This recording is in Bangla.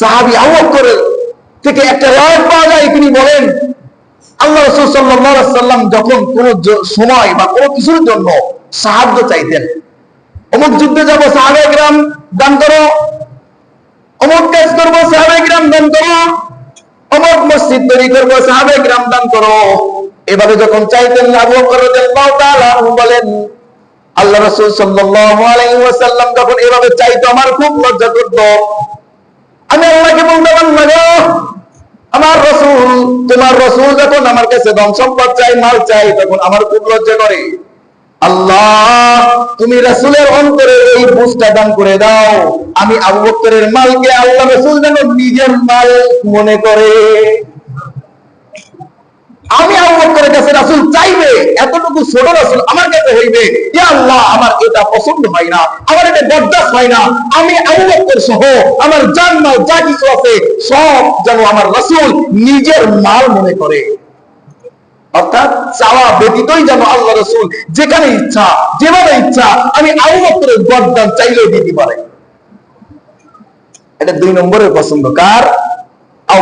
সাহাবি বকরের থেকে একটা রায় পাওয়া যায়, তিনি বলেন, আল্লাহ রসুল সাল্লাল্লাহু সাল্লাম যখন কোন সময় বা কোনো কিছুর জন্য সাহায্য চাইতেন, অমুক যুদ্ধে যাব, সাহাবে গ্রাম দান করো, অমুক কাজ করব, সাহাবে গ্রাম দান করো, অমুক মসজিদ তৈরি করব, সাহাবে গ্রাম দান করো। এভাবে যখন চাইতেন আবু বলেন, আল্লাহ রাসূল সাল্লাল্লাহু আলাইহি ওয়াসাল্লাম যখন এভাবে চাইতো, আমার খুব লজ্জা করতো। আমি আল্লাহকে আল্লাহ গো, আমার রসুল তোমার রসুল যখন আমার কাছে ধন সম্পদ চাই মাল চাই তখন আমার খুব লজ্জা করে। আল্লাহ তুমি রাসূলের অন্তরে এই বুঝটা দান করে দাও। আমি আবু বকরের মালকে আল্লাহ রাসূল যেন নিজের মাল মনে করে। আমি আবু বকরের কাছে রাসূল চাইবে এতটুকু ছোট রাসূল আমার কাছে হইবে। ইয়া আল্লাহ, আমার এটা পছন্দ হয় না, আমার এটা বরদাস্ত হয় না। আমি আবু সহ, আমার জান মাল যা কিছু আছে, সব যেন আমার রাসূল নিজের মাল মনে করে। অর্থাৎ চাওয়া ব্যতীতই যেন আল্লাহ রসুল যেখানে ইচ্ছা, যেভাবে ইচ্ছা, আমি আবু বকরের বরদান চাইলেও দিতে পারে। এটা দুই নম্বরের পছন্দ। কার? আবু